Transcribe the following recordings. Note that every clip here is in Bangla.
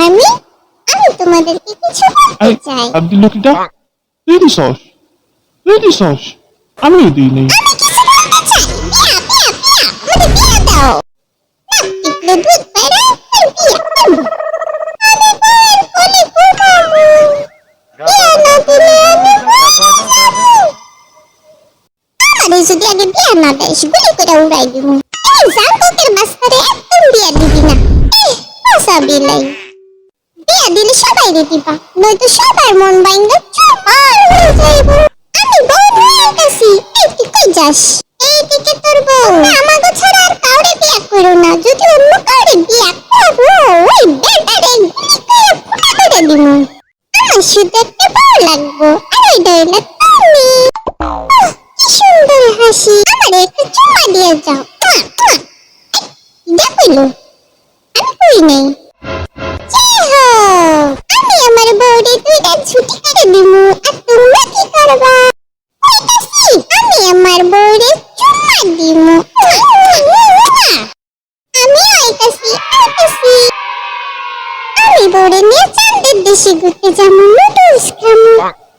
আমি আমি তোমাদেরকে কিছু এই বলতে চাই আর দিল কিটা তুই দিছস তুই দিছস আমি দিই নেই আমি কিছু বলতে চাই পিয়া পিয়া পিয়া আমাকে বিয়া দাও না টিকলো দুধ পায়রা আর বিয়া করব আমি বউয়ের কোলে ঘুমাবো বিয়া না দিলে আমি মরে যাব আমারে যদি আগে বিয়া না দেয় গুলি করে উড়াই দিব এই জাঙ্গকের বাস্তারে একদম বিয়া দিবি না এহ বাসা বিলাই বিয়া দিলে সবাই রে দিবা। নয়তো সবার মন বাইঙ্গা চপার হয়ে যাইব আমি বউ হয়ে গেছি এই তুই কই যাস। এইদিকে তোর বউ। আমাকে ছাড়া আর কাউরে বিয়া করো না। যদি অন্য কাউরে বিয়া করো, ওই বেটারে গুলি করে ফুটা করে দিব আমার শুধু একটা বউ লাগবো, আর ওই ডইলা তুমি। কি সুন্দর হাসি। আমার একটা চুমা দিয়ে যাও। দেখইলো বউরে নিয়ে চাঁদের দেশে ঘুরতে যাব নুডলস খামু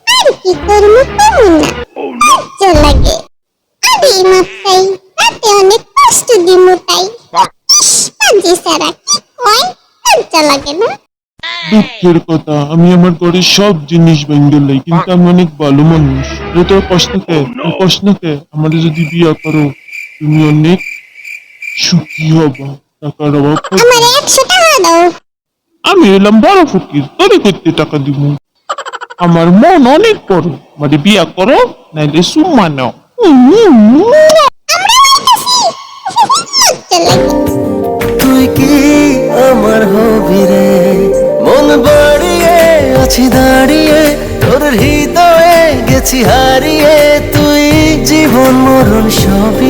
আর কি করব তেমন না? লজ্জা লাগে। আরে মাথায় রাতে অনেক কষ্ট দিমু তাই। ইস পাজি সারা কি কয়? লজ্জা লাগে না? দুঃখের কথা আমি আমার ঘরের সব জিনিস ভেঙে লাই কিন্তু আমি অনেক ভালো মানুষ। এটা তোর প্রশ্নকে তোর প্রশ্নকে আমার যদি বিয়া করো তুমি অনেক সুখী হবা। টাকার অভাব আমার একশো টাকা দাও। আমি এলাম বড় ফকির তোরে করতে টাকা দিব আমার মন অনেক বড় মানে বিয়া করো, নাইলে সুম্মা নাও। তুই কি আমার হবি রে? মন বাড়িয়ে, আছি দাঁড়িয়ে, তোর হৃদয়ে গেছি হারিয়ে, তুই জীবন মরণ সবই রে